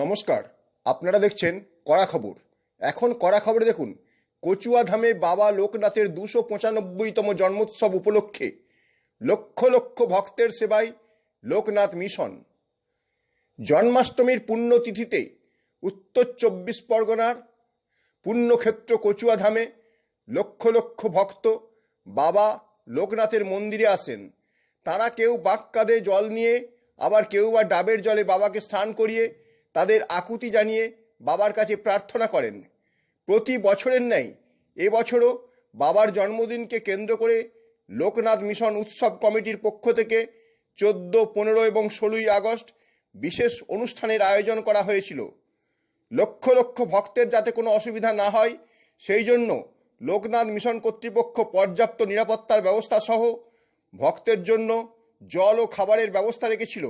নমস্কার, আপনারা দেখছেন কড়া খবর। এখন কড়া খবরে দেখুন কচুয়া ধামে বাবা লোকনাথের দুশো পঁচানব্বইতম জন্মোৎসব উপলক্ষে লক্ষ লক্ষ ভক্তের সেবায় লোকনাথ মিশন। জন্মাষ্টমীর পুণ্যতিথিতে উত্তর চব্বিশ পরগনার পুণ্যক্ষেত্র কচুয়া ধামে লক্ষ লক্ষ ভক্ত বাবা লোকনাথের মন্দিরে আসেন। তারা কেউ বাক কাঁধে জল নিয়ে, আবার কেউ বা ডাবের জলে বাবাকে স্নান করিয়ে তাদের আকুতি জানিয়ে বাবার কাছে প্রার্থনা করেন। প্রতি বছরের ন্যায় এবছরও বাবার জন্মদিনকে কেন্দ্র করে লোকনাথ মিশন উৎসব কমিটির পক্ষ থেকে চোদ্দ, পনেরো এবং ষোলোই আগস্ট বিশেষ অনুষ্ঠানের আয়োজন করা হয়েছিল। লক্ষ লক্ষ ভক্তের যাতে কোনো অসুবিধা না হয়, সেই জন্য লোকনাথ মিশন কর্তৃপক্ষ পর্যাপ্ত নিরাপত্তার ব্যবস্থা সহ ভক্তের জন্য জল ও খাবারের ব্যবস্থা রেখেছিল।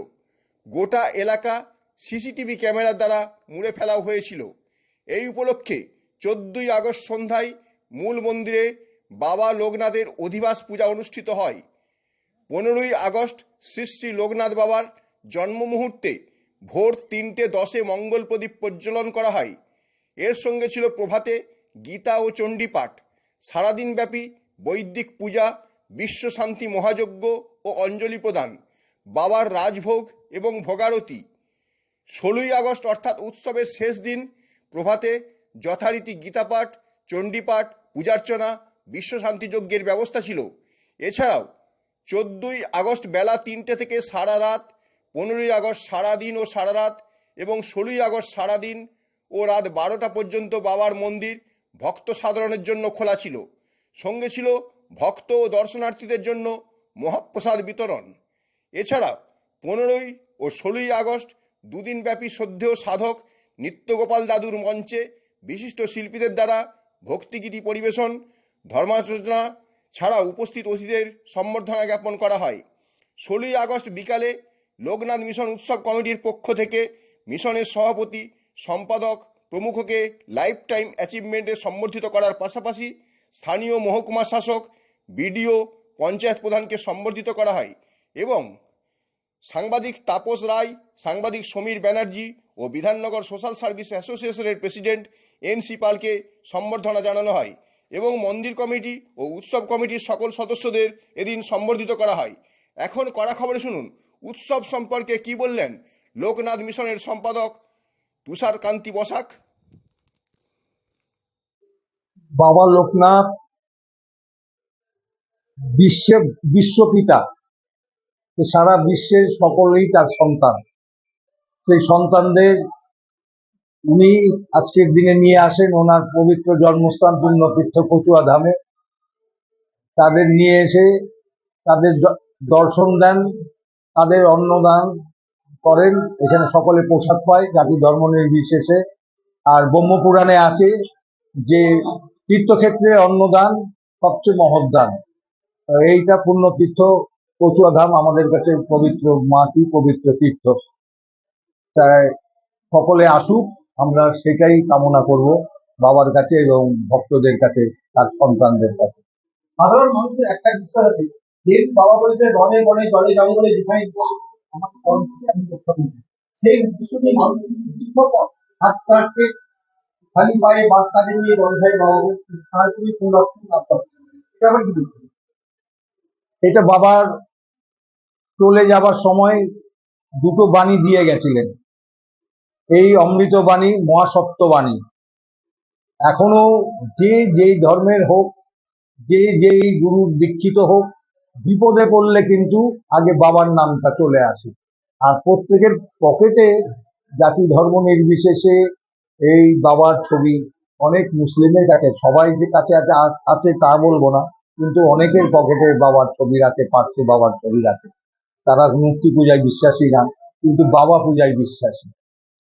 গোটা এলাকা সিসিটিভি ক্যামেরার দ্বারা মুড়ে ফেলা হয়েছিল। এই উপলক্ষে চোদ্দই আগস্ট সন্ধ্যায় মূল মন্দিরে বাবা লোকনাথের অধিবাস পূজা অনুষ্ঠিত হয়। পনেরোই আগস্ট শ্রী শ্রী লোকনাথ বাবার জন্ম মুহূর্তে ভোর তিনটে দশে মঙ্গল প্রদীপ প্রজ্বলন করা হয়। এর সঙ্গে ছিল প্রভাতে গীতা ও চণ্ডীপাঠ। সারাদিনব্যাপী বৈদিক পূজা, বিশ্বশান্তি মহাযজ্ঞ ও অঞ্জলি প্রদান, বাবার রাজভোগ এবং ভোগারতি। ষোলোই আগস্ট অর্থাৎ উৎসবের শেষ দিন প্রভাতে যথারীতি গীতাপাঠ, চণ্ডীপাঠ, পূজার্চনা বিশ্বশান্তি যজ্ঞের ব্যবস্থা ছিল। এছাড়াও চোদ্দই আগস্ট বেলা তিনটে থেকে সারা রাত, পনেরোই আগস্ট সারা দিন ও সারা রাত এবং ষোলোই আগস্ট সারা দিন ও রাত বারোটা পর্যন্ত বাবার মন্দির ভক্ত সাধারণের জন্য খোলা ছিল। সঙ্গে ছিল ভক্ত ও দর্শনার্থীদের জন্য মহাপ্রসাদ বিতরণ। এছাড়া পনেরোই ও ষোলোই আগস্ট দুদিনব্যাপী শ্রদ্ধেয় সাধক নিত্যগোপাল দাদুর মঞ্চে বিশিষ্ট শিল্পীদের দ্বারা ভক্তিগীতি পরিবেশন ধর্মাচনা ছাড়া উপস্থিত অতিথিদের সম্বর্ধনা জ্ঞাপন করা হয়। ষোলোই আগস্ট বিকালে লোকনাথ মিশন উৎসব কমিটির পক্ষ থেকে মিশনের সভাপতি, সম্পাদক, প্রমুখকে লাইফ টাইম অ্যাচিভমেন্টে সম্বর্ধিত করার পাশাপাশি স্থানীয় মহকুমা শাসক, বিডিও, পঞ্চায়েত প্রধানকে সম্বর্ধিত করা হয় এবং সাংবাদিক তাপস রায় সাংবাদিক সমীর ব্যানার্জি ও বিধাননগর সোশ্যাল সার্ভিস অ্যাসোসিয়েশনের প্রেসিডেন্ট এন সি পালকে সম্বর্ধনা জানানো হয় এবং মন্দির কমিটি ও উৎসব কমিটির সকল সদস্যদের এদিন সম্বর্ধিত করা হয়। এখন কড়া খবরে শুনুন, উৎসব সম্পর্কে কি বললেন লোকনাথ মিশনের সম্পাদক তুষার কান্তি বসাক? বাবা লোকনাথ বিশ্বে বিশ্বপিতা। সারা বিশ্বের সকলেই তার সন্তান। সেই সন্তানদের উনি আজকের দিনে নিয়ে আসেন, ওনার পবিত্র জন্মস্থান পুণ্যতীর্থ কচুয়া ধামে। তাদের নিয়ে এসে তাদের দর্শন দেন, তাদের অন্নদান করেন। এখানে সকলে প্রসাদ পায়, জাতি ধর্ম নির্বিশেষে। আর ব্রহ্মপুরাণে আছে যে, তীর্থক্ষেত্রে অন্নদান, সবচেয়ে মহৎ দান। এইটা পূর্ণ তীর্থ কচুয়া ধাম আমাদের কাছে পবিত্র মাটি, পবিত্র তীর্থ। তাই সকলে আসুক আমরা সেটাই কামনা করব বাবার কাছে এবং ভক্তদের কাছে তার সন্তানদের কাছে। সাধারণ মানুষের একটা বিশ্বাস আছে যে বাবা বলেছে বনে বনে জলে জঙ্গলে যেখানে। সেই উদ্দেশ্য নিয়ে মানুষ হাত কাটতে খালি পায়ে বাস কাঁধে নিয়ে বনসাই বাবাকে সরাসরি কি এটা বাবার চলে যাবার সময় দুটো বাণী দিয়ে গেছিলেন। এই অমৃত বাণী মহাসত্য বাণী এখনও যে যেই ধর্মের হোক, যে যেই গুরু দীক্ষিত হোক, বিপদে পড়লে কিন্তু আগে বাবার নামটা চলে আসে। আর প্রত্যেকের পকেটে জাতি ধর্ম নির্বিশেষে এই বাবার ছবি, অনেক মুসলিমের কাছে, সবাই যে কাছে আছে আছে তা বলব না, কিন্তু অনেকের পকেটে বাবার ছবি রাখে পার্শ্বে বাবার ছবি রাখে তারা মূর্তি পূজায় বিশ্বাসী না, কিন্তু বাবা পূজায় বিশ্বাসী।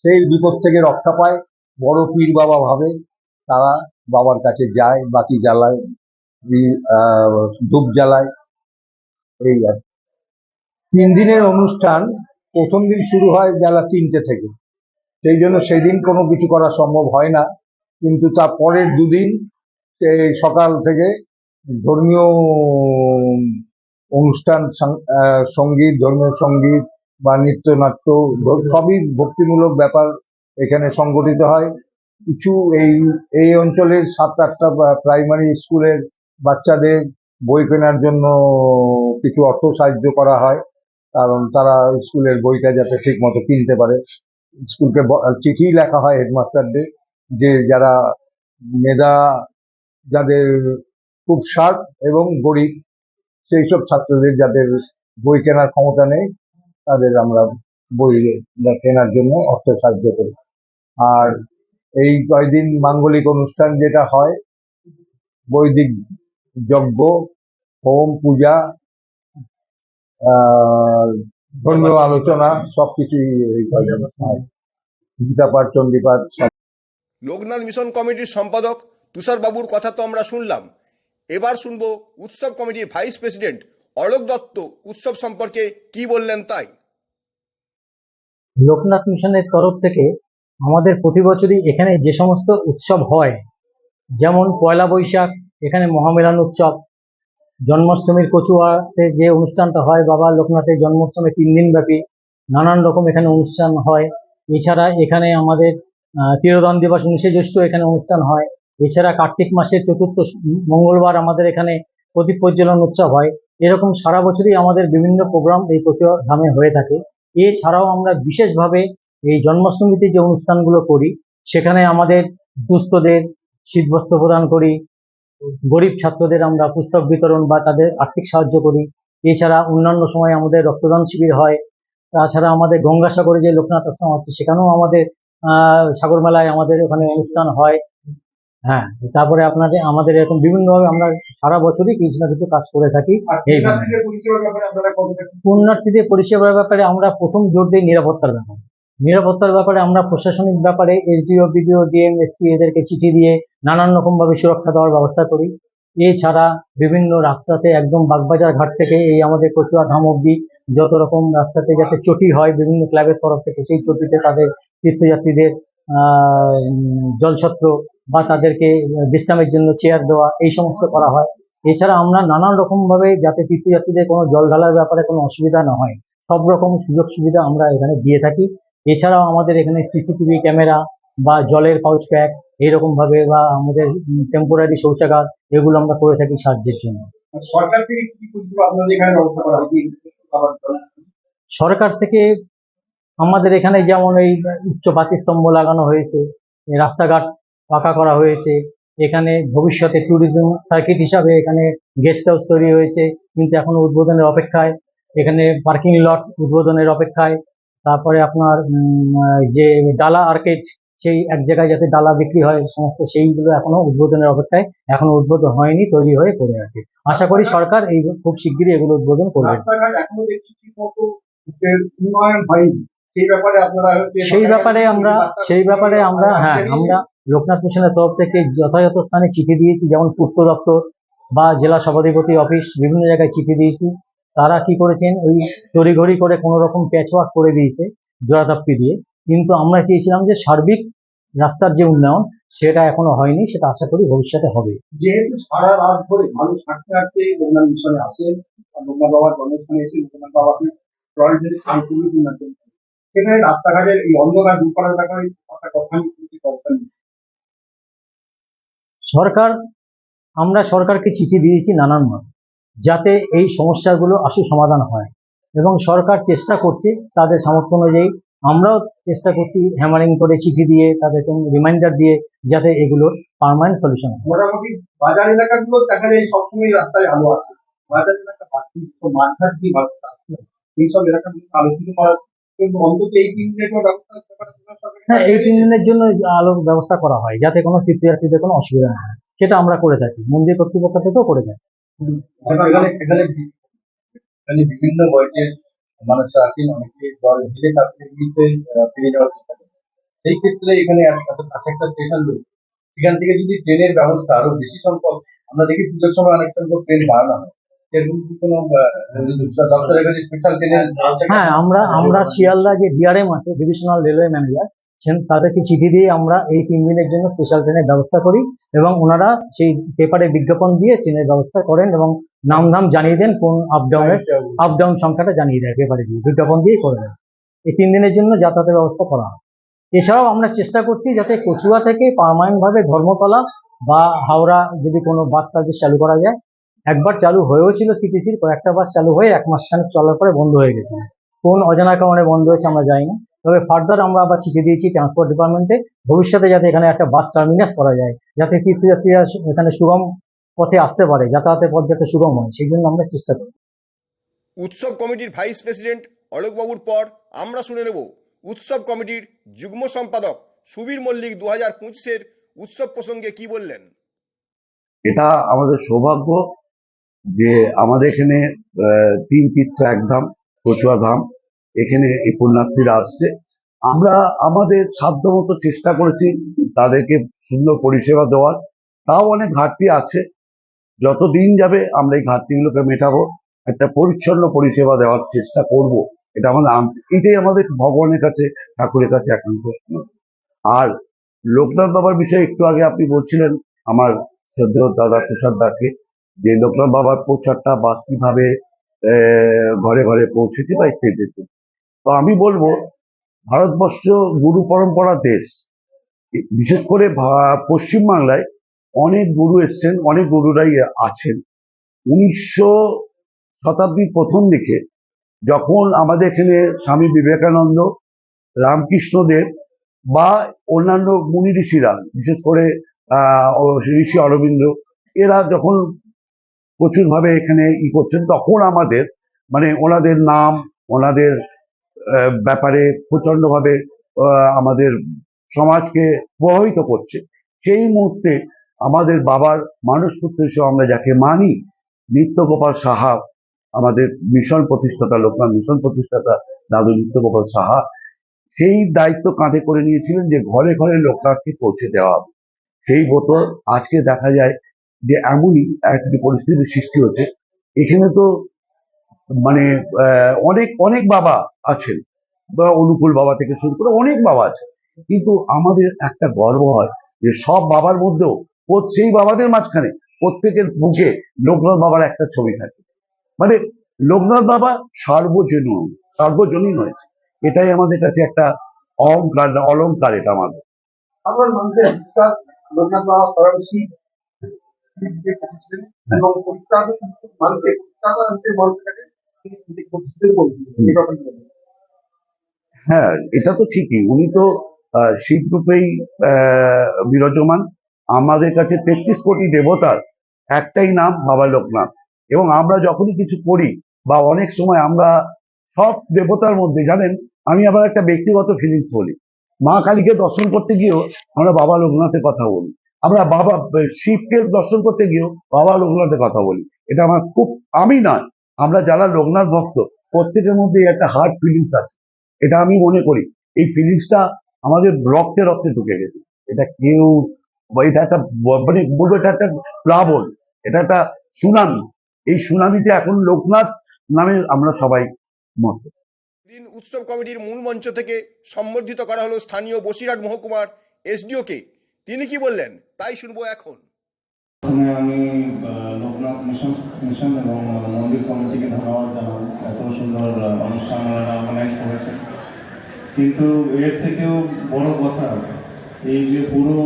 সেই বিপদ থেকে রক্ষা পায়। বড় পীর বাবা ভাবে তারা বাবার কাছে যায়, বাতি জ্বালায় ধূপ জ্বালায়। এই আর তিন দিনের অনুষ্ঠান, প্রথম দিন শুরু হয় বেলা তিনটে থেকে। সেই জন্য সেদিন কোনো কিছু করা সম্ভব হয় না। কিন্তু তার পরের দুদিন সকাল থেকে ধর্মীয় অনুষ্ঠান সংগীত, ধর্মীয় সংগীত বা নৃত্যনাট্য, সবই ভক্তিমূলক ব্যাপার এখানে সংগঠিত হয়। কিছু এই এই অঞ্চলের সাত আটটা প্রাইমারি স্কুলের বাচ্চাদের বই কেনার জন্য কিছু অর্থ সাহায্য করা হয়, কারণ তারা স্কুলের বইটা যাতে ঠিক মতো কিনতে পারে। স্কুলকে চিঠি লেখা হয় হেডমাস্টারদের, যে যারা মেধা, যাদের খুব শার্প এবং গরিব, সেই সব ছাত্রদের যাদের বই কেনার ক্ষমতা নেই। তাদের আমরা বই কেনার জন্য অর্থ সাহায্য করি। আর এই কয়দিন মাঙ্গলিক অনুষ্ঠান যেটা হয়, বৈদিক যজ্ঞ, হোম পূজা ধর্মীয় আলোচনা, সবকিছুই এই কয়দিন হয়। গীতা পাঠ, চণ্ডী পাঠ লোকনাথ মিশন কমিটির সম্পাদক তুষার বাবুর কথা তো আমরা শুনলাম। এবার শুনব উৎসব কমিটির ভাইস প্রেসিডেন্ট অলোক দত্ত উৎসব সম্পর্কে কি বললেন তাই। লোকনাথ মিশনের তরফ থেকে আমাদের প্রতি বছরই এখানে যে সমস্ত উৎসব হয়, যেমন পয়লা বৈশাখ, এখানে মহামেলান উৎসব, জন্মাষ্টমীর কচুয়াতে যে অনুষ্ঠানটা হয়, বাবা লোকনাথের জন্মাষ্টমী তিন দিন ব্যাপী নানান রকম এখানে অনুষ্ঠান হয়। এছাড়া এখানে আমাদের তিরোদন দিবস উনিশে জ্যৈষ্ঠ এখানে অনুষ্ঠান হয়। এছাড়া কার্তিক মাসের চতুর্থ মঙ্গলবার আমাদের এখানে প্রদীপ প্রজ্বলন উৎসব হয়। এরকম সারা বছরই আমাদের বিভিন্ন প্রোগ্রাম এই কচুয়া ধামে হয়ে থাকে। এছাড়াও আমরা বিশেষভাবে এই জন্মাষ্টমীতে যে অনুষ্ঠানগুলো করি সেখানে আমাদের দুস্থদের শীতবস্ত্র প্রদান করি গরিব ছাত্রদের আমরা পুস্তক বিতরণ বা তাদের আর্থিক সাহায্য করি। এছাড়া অন্যান্য সময় আমাদের রক্তদান শিবির হয়। তাছাড়া আমাদের গঙ্গাসাগরে যে লোকনাথ আশ্রম আছে সেখানেও আমাদের আহ, সাগর মেলায় আমাদের ওখানে অনুষ্ঠান হয়। হ্যাঁ তারপরে আপনাদের আমাদের এরকম বিভিন্নভাবে আমরা সারা বছরই কিছু না কিছু কাজ করে থাকি এই পরিষেবার ব্যাপারে পুণ্যার্থীদের পরিষেবার ব্যাপারে আমরা প্রথম জোর দিই নিরাপত্তার ব্যাপারে। নিরাপত্তার ব্যাপারে আমরা প্রশাসনিক ব্যাপারে এসডিও বিডিও ডিএম এসপি এদেরকে চিঠি দিয়ে নানান রকমভাবে সুরক্ষা দেওয়ার ব্যবস্থা করি। এছাড়া বিভিন্ন রাস্তাতে একদম বাগবাজার ঘাট থেকে এই আমাদের কচুয়া ধাম অব্দি যত রকম রাস্তাতে যাতে চটি হয় বিভিন্ন ক্লাবের তরফ থেকে সেই চটিতে তাদের তীর্থযাত্রীদের জলছত্র বা তাদেরকে বিশ্রামের জন্য চেয়ার দেওয়া এই সমস্ত করা হয়। এছাড়া আমরা নানান রকমভাবে যাতে তীর্থযাত্রীদের কোনো জল ঢালার ব্যাপারে কোনো অসুবিধা না হয় সব রকম সুযোগ সুবিধা আমরা এখানে দিয়ে থাকি। এছাড়াও আমাদের এখানে সিসিটিভি ক্যামেরা বা জলের পাউচ প্যাক এইরকমভাবে বা আমাদের টেম্পোরারি শৌচাগার এগুলো আমরা করে থাকি সাহায্যের জন্য। সরকার থেকে? সরকার থেকে আমাদের এখানে যেমন এই উচ্চ বাতিস্তম্ভ লাগানো হয়েছে রাস্তাঘাট পাকা করা হয়েছে, এখানে ভবিষ্যতে ট্যুরিজম সার্কিট হিসাবে এখানে গেস্ট হাউস তৈরি হয়েছে, কিন্তু এখনও উদ্বোধনের অপেক্ষায়, এখানে পার্কিং লট উদ্বোধনের অপেক্ষায়, তারপরে আপনার যে ডালা আর্কেট সেই এক জায়গায় যাতে ডালা বিক্রি হয়, সমস্ত সেইগুলো এখনও উদ্বোধনের অপেক্ষায়, এখনও উদ্বোধন হয়নি, তৈরি হয়ে পড়ে আছে। আশা করি সরকার এই খুব শিগগিরই এগুলো উদ্বোধন করবে। উন্নয়ন হয়নি। সেই ব্যাপারে সেই ব্যাপারে আমরা সেই ব্যাপারে আমরা হ্যাঁ আমরা লোকনাথ মিশনের তরফ থেকে যথাযথ স্থানে চিঠি দিয়েছি যেমন পূর্ত দপ্তর বা জেলা সভাধিপতি অফিস বিভিন্ন জায়গায় চিঠি দিয়েছি। তারা কি করেছেন? ওই তড়িঘড়ি করে কোনো রকম প্যাচওয়ার্ক করে দিয়েছে জোড়াতাপ্পি দিয়ে। কিন্তু আমরা চেয়েছিলাম যে সার্বিক রাস্তার যে উন্নয়ন সেটা এখনও হয়নি সেটা আশা করি ভবিষ্যতে হবে। যেহেতু সারা রাত ধরে মানুষ হাঁটতে হাঁটতে লোকনাথ মিশনে আসেন লোকনাথ বাবার জন্মস্থানে এসে লোকনাথ বাবাকে সাংস্কৃতিক উন্নয়ন সেখানে রাস্তাঘাটের এই অন্ধকার দূর করার ব্যাপারে সরকার আমরা সরকারকে চিঠি দিয়েছি নানানভাবে যাতে এই সমস্যাগুলো আশু সমাধান হয়। এবং সরকার চেষ্টা করছে তাদের সামর্থ্য অনুযায়ী আমরাও চেষ্টা করছি হ্যামারিং করে চিঠি দিয়ে তাদেরকে রিমাইন্ডার দিয়ে যাতে এগুলোর পারমানেন্ট সলিউশন হয়। মোটামুটি বাজার এলাকাগুলো দেখা যায় সবসময় রাস্তায় আলো আছে। বাজার এলাকা দিয়ে এইসব এলাকাগুলো আলোচিত করা হ্যাঁ এই তিন দিনের জন্য আলোর ব্যবস্থা করা হয় যাতে কোনো তীর্থযাত্রীদের কোনো অসুবিধা না হয়। সেটা আমরা করে থাকি মন্দির কর্তৃপক্ষ থেকেও করে থাকি। বিভিন্ন বয়সের মানুষরা আসেন অনেকে জল ঢেলে তারপরে এমনিতে ফিরে যাওয়ার চেষ্টা করেন। সেই ক্ষেত্রে এখানে কাছে একটা স্টেশন রয়েছে। সেখান থেকে যদি ট্রেনের ব্যবস্থা আরও বেশি সংখ্যক আমরা দেখি পুজোর সময় অনেক সংখ্যক ট্রেন বাড়ানো হয়। হ্যাঁ আমরা আমরা শিয়ালদা যে ডিআরএম আছে ডিভিশনাল রেলওয়ে ম্যানেজার তাদেরকে চিঠি দিয়ে আমরা এই তিন দিনের জন্য স্পেশাল ট্রেনের ব্যবস্থা করি এবং ওনারা সেই পেপারে বিজ্ঞাপন দিয়ে ট্রেনের ব্যবস্থা করেন এবং নাম ধাম জানিয়ে দেন কোন আপ ডাউনের আপ ডাউন সংখ্যাটা জানিয়ে দেয় পেপারে দিয়ে বিজ্ঞাপন দিয়ে করে দেন এই তিন দিনের জন্য যাতায়াতের ব্যবস্থা করা হয়। এছাড়াও আমরা চেষ্টা করছি যাতে কচুয়া থেকে পার্মানেন্টভাবে ধর্মতলা বা হাওড়া যদি কোনো বাস সার্ভিস চালু করা যায় একবার চালু হয়েও ছিল সিটিসির কয়েকটা বাস চালু হয়ে এক মাস খানেক চলার পরে বন্ধ হয়ে গেছে। কোন অজানা কারণে বন্ধ হয়েছে আমরা জানি না। তবে ফার্দার আমরা আবার চিঠি দিয়েছি ট্রান্সপোর্ট ডিপার্টমেন্টে ভবিষ্যতে যাতে এখানে একটা বাস টার্মিনাস করা যায় যাতে তীর্থযাত্রীরা এখানে সুগম পথে আসতে পারে যাতায়াতের পথ যাতে সুগম হয় সেই জন্য আমরা চেষ্টা করি। উৎসব কমিটির ভাইস প্রেসিডেন্ট অলোকবাবুর পর আমরা শুনে নেব উৎসব কমিটির যুগ্ম সম্পাদক সুবীর মল্লিক দু হাজার পঁচিশের উৎসব প্রসঙ্গে কি বললেন। এটা আমাদের সৌভাগ্য যে আমাদের এখানে তিন তীর্থ একধাম কচুয়া ধাম, এখানে এই পুণ্যার্থীরা আসছে। আমরা আমাদের সাধ্যমতো চেষ্টা করেছি তাদেরকে সুন্দর পরিষেবা দেওয়ার। তাও অনেক ঘাটতি আছে। যত দিন যাবে আমরা এই ঘাটতিগুলোকে মেটাবো, একটা পরিচ্ছন্ন পরিষেবা দেওয়ার চেষ্টা করব। এটা আমাদের এটাই আমাদের ভগবানের কাছে, ঠাকুরের কাছে একান্ত। আর লোকনাথ বাবার বিষয়ে একটু আগে আপনি বলছিলেন, আমার শ্রদ্ধেয় দাদা তুষার দাকে যে লোকনাথ বাবার প্রচারটা বা কীভাবে ঘরে ঘরে পৌঁছেছে বা ইত্যাদি। তো আমি বলব, ভারতবর্ষ গুরু পরম্পরা দেশ বিশেষ করে পশ্চিমবাংলায় অনেক গুরু এসছেন, অনেক গুরুরাই আছেন উনিশশো শতাব্দীর প্রথম দিকে যখন আমাদের এখানে স্বামী বিবেকানন্দ, রামকৃষ্ণদেব বা অন্যান্য মুনি ঋষিরা, বিশেষ করে ঋষি অরবিন্দ, এরা যখন প্রচুরভাবে এখানে ই করছেন। তখন আমাদের মানে ওনাদের নাম ওনাদের ব্যাপারে প্রচন্ডভাবে আহ, আমাদের সমাজকে প্রভাবিত করছে। সেই মুহূর্তে আমাদের বাবার মানসপুত্র হিসেবে আমরা যাকে মানি নিত্যগোপাল সাহা আমাদের মিশন প্রতিষ্ঠাতা লোকনাথ মিশন প্রতিষ্ঠাতা দাদু নিত্যগোপাল সাহা সেই দায়িত্ব কাঁধে করে নিয়েছিলেন যে ঘরে ঘরে লোকনাথকে পৌঁছে দেওয়া সেই বোতল আজকে দেখা যায় যে এমনই একটা পরিস্থিতির সৃষ্টি হচ্ছে এখানে তো মানে অনেক অনেক বাবা আছেন বা অনুকূল বাবা থেকে শুরু করে অনেক বাবা আছে। কিন্তু আমাদের একটা গর্ব হয় যে সব বাবার মধ্যেও সেই বাবাদের মাঝখানে প্রত্যেকের মুখে লোকনাথ বাবার একটা ছবি থাকে। মানে লোকনাথ বাবা সার্বজনীন সার্বজনীন হয়েছে। এটাই আমাদের কাছে একটা অহংকার, অলংকার এটা আমাদের। সাধারণ মানুষের বিশ্বাস, লোকনাথ বাবা এবং মানুষকে বলুন। হ্যাঁ এটা তো ঠিকই। উনি তো শিবরূপেই বিরাজমান। আমাদের কাছে তেত্রিশ কোটি দেবতার একটাই নাম বাবা লোকনাথ। এবং আমরা যখনই কিছু করি বা অনেক সময় আমরা সব দেবতার মধ্যে জানেন আমি আবার একটা ব্যক্তিগত ফিলিংস বলি। মা কালীকে দর্শন করতে গিয়েও আমরা বাবা লোকনাথের কথা বলি। আমরা বাবা শিবকে দর্শন করতে গিয়েও বাবা লোকনাথের কথা বলি। এটা আমার খুব, আমি নয় আমরা যারা লোকনাথ ভক্ত, প্রত্যেকের মধ্যে একটা হার্ড ফিলিংস আছে। এটা আমি মনে করি, এই ফিলিংসটা আমাদের রক্তে রক্তে ঢুকে গেছে। এটা কেউ এটা একটা মানে বলব এটা একটা প্লাবন, এটা একটা সুনামি। এই সুনামিতে এখন লোকনাথ নামে আমরা সবাই মত দিন উৎসব কমিটির মূল মঞ্চ থেকে সম্বর্ধিত করা হলো স্থানীয় বসিরহাট মহকুমার এসডিওকে। তিনি কি বললেন? তাই শুনব এখন। প্রথমে আমি লোকনাথ মিশন মিশন এবং মন্দির কমিটিকে ধন্যবাদ জানাব। এত সুন্দর অনুষ্ঠান ওনারা অর্গানাইজ করেছে কিন্তু এর থেকেও বড় কথা, এই যে পুরো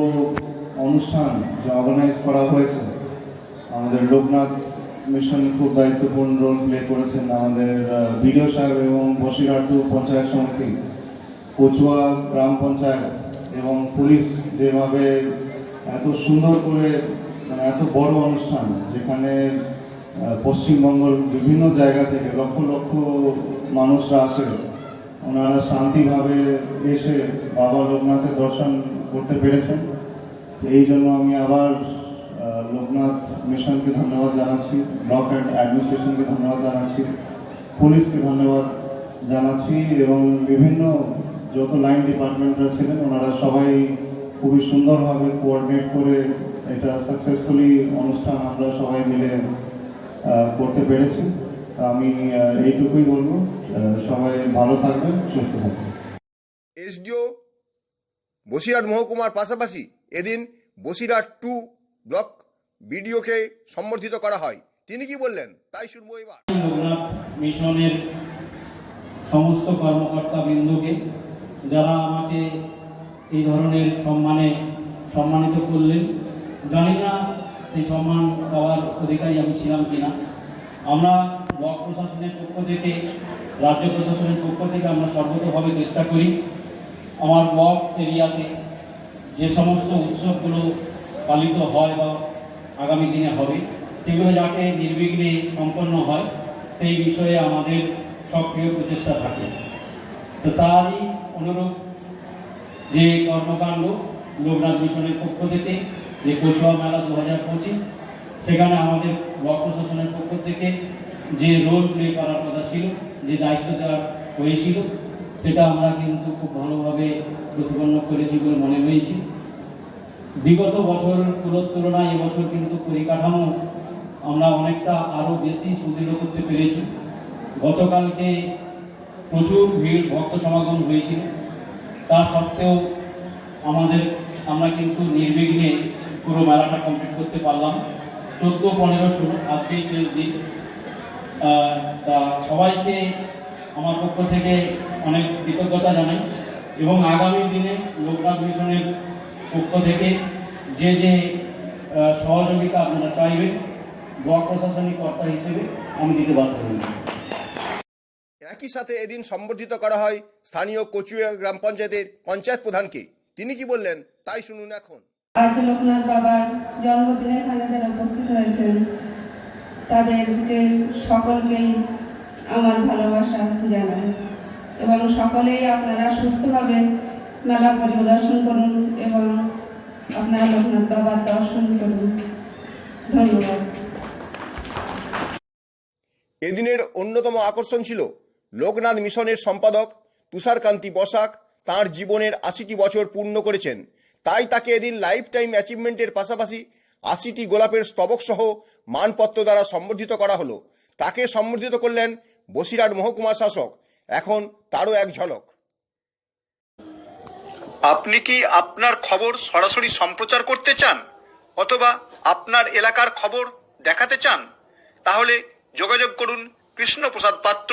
অনুষ্ঠান যে অর্গানাইজ করা হয়েছে, আমাদের লোকনাথ মিশন খুব দায়িত্বপূর্ণ রোল প্লে করেছেন। আমাদের বিডিও সাহেব এবং বসিরহাট পঞ্চায়েত সমিতি, কচুয়া গ্রাম পঞ্চায়েত এবং পুলিশ যেভাবে এত সুন্দর করে মানে এত বড় অনুষ্ঠান যেখানে পশ্চিমবঙ্গের বিভিন্ন জায়গা থেকে লক্ষ লক্ষ মানুষরা আসে, ওনারা শান্তিভাবে এসে বাবা লোকনাথের দর্শন করতে পেরেছেন। এই জন্য আমি আবার লোকনাথ মিশনকে ধন্যবাদ জানাচ্ছি, ব্লক অ্যান্ড অ্যাডমিনিস্ট্রেশনকে ধন্যবাদ জানাচ্ছি, পুলিশকে ধন্যবাদ জানাচ্ছি এবং বিভিন্ন যত লাইন ডিপার্টমেন্টরা ছিলেন, ওনারা সবাই খুবই সুন্দরভাবে কোঅর্ডিনেট করে এটা সাকসেসফুলি অনুষ্ঠান আমরা সবাই মিলে করতে পেরেছি। তা আমি এইটুকুই বলব। সবাই ভালো থাকবেন সুস্থ থাকবেন। এসডিও বসিরহাট মহকুমার পাশাপাশি এদিন বসিরহাট টু ব্লক বিডিওকে সম্বর্ধিত করা হয়। তিনি কি বললেন? তাই শুনব এবার। লোকনাথ মিশনের সমস্ত কর্মকর্তা বৃন্দকে যারা আমাকে এই ধরনের সম্মানে সম্মানিত করলেন। জানি না সেই সম্মান পাওয়ার অধিকারী আমি ছিলাম কিনা। আমরা ব্লক প্রশাসনের পক্ষ থেকে, রাজ্য প্রশাসনের পক্ষ থেকে আমরা সর্বতভাবে চেষ্টা করি, আমার ব্লক এরিয়াতে যে সমস্ত উৎসবগুলো পালিত হয় বা আগামী দিনে হবে, সেগুলো যাতে নির্বিঘ্নে সম্পন্ন হয়, সেই বিষয়ে আমাদের সক্রিয় প্রচেষ্টা থাকে। তো তারই অনুরূপ যে কর্মকাণ্ড লোকনাথ মিশনের পক্ষ থেকে, যে কচুয়া মেলা দু হাজার পঁচিশ, সেখানে আমাদের ব্লক প্রশাসনের পক্ষ থেকে যে রোল প্লে করার কথা ছিল, যে দায়িত্ব দেওয়া হয়েছিল, সেটা আমরা কিন্তু খুব ভালোভাবে প্রতিপন্ন করেছি বলে মনে হয়েছি। বিগত বছর বছরগুলোর তুলনায় এবছর কিন্তু পরিকাঠামো আমরা অনেকটা আরও বেশি সুদৃঢ় করতে পেরেছি। গতকালকে প্রচুর ভিড়, ভক্ত সমাগম হয়েছিল। তা সত্ত্বেও আমাদের, আমরা কিন্তু নির্বিঘ্নে পুরো মেলাটা কমপ্লিট করতে পারলাম। চোদ্দ, পনেরো, ষোলো, আজকেই শেষ দিন। তা সবাইকে আমার পক্ষ থেকে অনেক কৃতজ্ঞতা জানাই এবং আগামী দিনে লোকনাথ মিশনের পক্ষ থেকে যে যে সহযোগিতা আপনারা চাইবেন, ব্লক প্রশাসনিক কর্তা হিসেবে আমি দিতে বাধ্য হই একই সাথে এদিন সম্বর্ধিত করা হয় স্থানীয় কচুয়া গ্রাম পঞ্চায়েতের পঞ্চায়েত প্রধানকে। তিনি কি বললেন তাই শুনুন এখন। আজ লোকনাথ বাবার জন্মদিনে এখানে যারা উপস্থিত হয়েছেন তাদেরকে সকলকেই আমার ভালোবাসা জানাই। এবং সকলেই আপনারা সুস্থভাবে মেলা পরিদর্শন করুন এবং আপনারা লোকনাথ বাবার দর্শন করুন। ধন্যবাদ। এদিনের অন্যতম আকর্ষণ ছিল লোকনাথ মিশনের সম্পাদক তুষারকান্তি বসাক তার জীবনের আশিটি বছর পূর্ণ করেছেন। তাই তাকে এদিন লাইফ টাইম অ্যাচিভমেন্টের পাশাপাশি আশিটি গোলাপের স্তবক সহ মানপত্র দ্বারা সম্বর্ধিত করা হলো। তাকে সম্বর্ধিত করলেন বসিরহাট মহকুমা শাসক। এখন তারও এক ঝলক। আপনি কি আপনার খবর সরাসরি সম্প্রচার করতে চান? অথবা আপনার এলাকার খবর দেখাতে চান? তাহলে যোগাযোগ করুন Krishnaprasad Patra